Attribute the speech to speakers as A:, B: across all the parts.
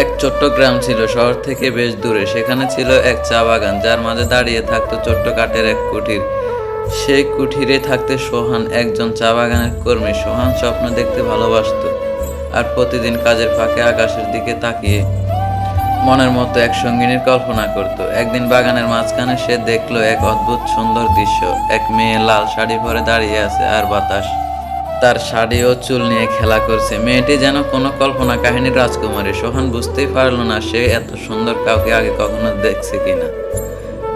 A: এক ছোট্ট গ্রাম ছিল, শহর থেকে বেশ দূরে। সেখানে ছিল এক চা বাগান, যার মাঝে দাঁড়িয়ে থাকতো ছোট্ট কাঠের এক কুঠির সেই কুঠিরে থাকতে সোহান একজন চা বাগানের কর্মী। সোহান স্বপ্ন দেখতে ভালোবাসতো আর প্রতিদিন কাজের ফাঁকে আকাশের দিকে তাকিয়ে মনের মতো এক সঙ্গিনীর কল্পনা করত। একদিন বাগানের মাঝখানে সে দেখল এক অদ্ভুত সুন্দর দৃশ্য। এক মেয়ে লাল শাড়ি পরে দাঁড়িয়ে আছে আর বাতাস। তার শাড়ি ও চুল নিয়ে খেলা করছে। মেয়েটি যেন কোনো কল্পনা কাহিনীর রাজকুমারী। সোহান বুঝতেই পারল না সে এত সুন্দর কাউকে আগে কখনো দেখছে কিনা।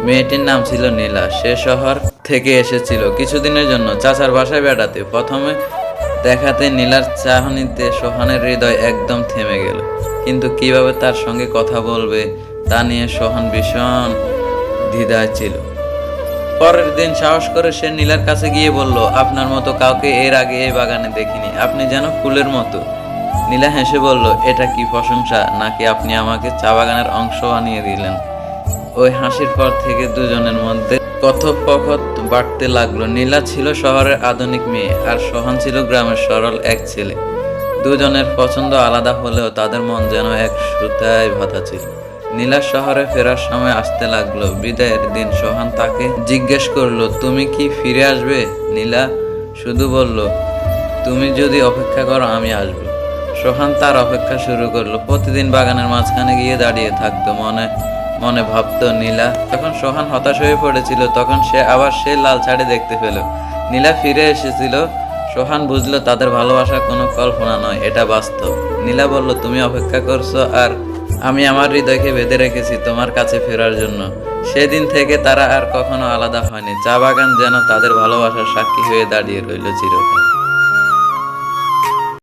A: মেয়েটির নাম ছিল নীলা। সে শহর থেকে এসেছিল কিছুদিনের জন্য। চাচার বাসায় বেড়াতে। প্রথমে দেখাতে নীলার চাহনিতে সোহানের হৃদয় একদম থেমে গেল। কিন্তু কীভাবে তার সঙ্গে কথা বলবে তা নিয়ে সোহান ভীষণ দ্বিধায় ছিল। পরের দিন সাহস করে সে নীলার কাছে গিয়ে বলল, আপনার মতো কাউকে এর আগে এই বাগানে দেখিনি। আপনি যেন ফুলের মতো। নীলা হেসে বলল, এটা কি প্রশংসা? নাকি আপনি আমাকে চা বাগানের অংশ বানিয়ে দিলেন? ওই হাসির পর থেকে দুজনের মধ্যে কথোপকথ বাড়তে লাগল। নীলা ছিল শহরের আধুনিক মেয়ে, আর সোহান ছিল গ্রামের সরল এক ছেলে। দুজনের পছন্দ আলাদা হলেও তাদের মন যেন এক সুতায় বাঁধা ছিল। নীলা শহরে ফেরার সময় আসতে লাগল। বিদায়ের দিন সোহান তাকে জিজ্ঞেস করল, তুমি কি ফিরে আসবে? নীলা শুধু বলল, তুমি যদি অপেক্ষা করো, আমি আসব। সোহান তার অপেক্ষা শুরু করল। প্রতিদিন বাগানের মাঝখানে গিয়ে দাঁড়িয়ে থাকতো, মনে মনে ভাবতো নীলা। যখন সোহান হতাশ হয়ে পড়েছিল, তখন সে আবার সে লাল শাড়ি দেখতে পেল। নীলা ফিরে এসেছিল। সোহান বুঝলো, তাদের ভালোবাসা কোনো কল্পনা নয়, এটা বাস্তব। নীলা বলল, তুমি অপেক্ষা করছ, আর আমি আমার হৃদয়কে বেঁধে রেখেছি তোমার কাছে ফেরার জন্য। সেদিন থেকে তারা আর কখনো আলাদা হয়নি। চা বাগান যেন তাদের ভালোবাসার সাক্ষী হয়ে দাঁড়িয়ে রইল চিরকাল।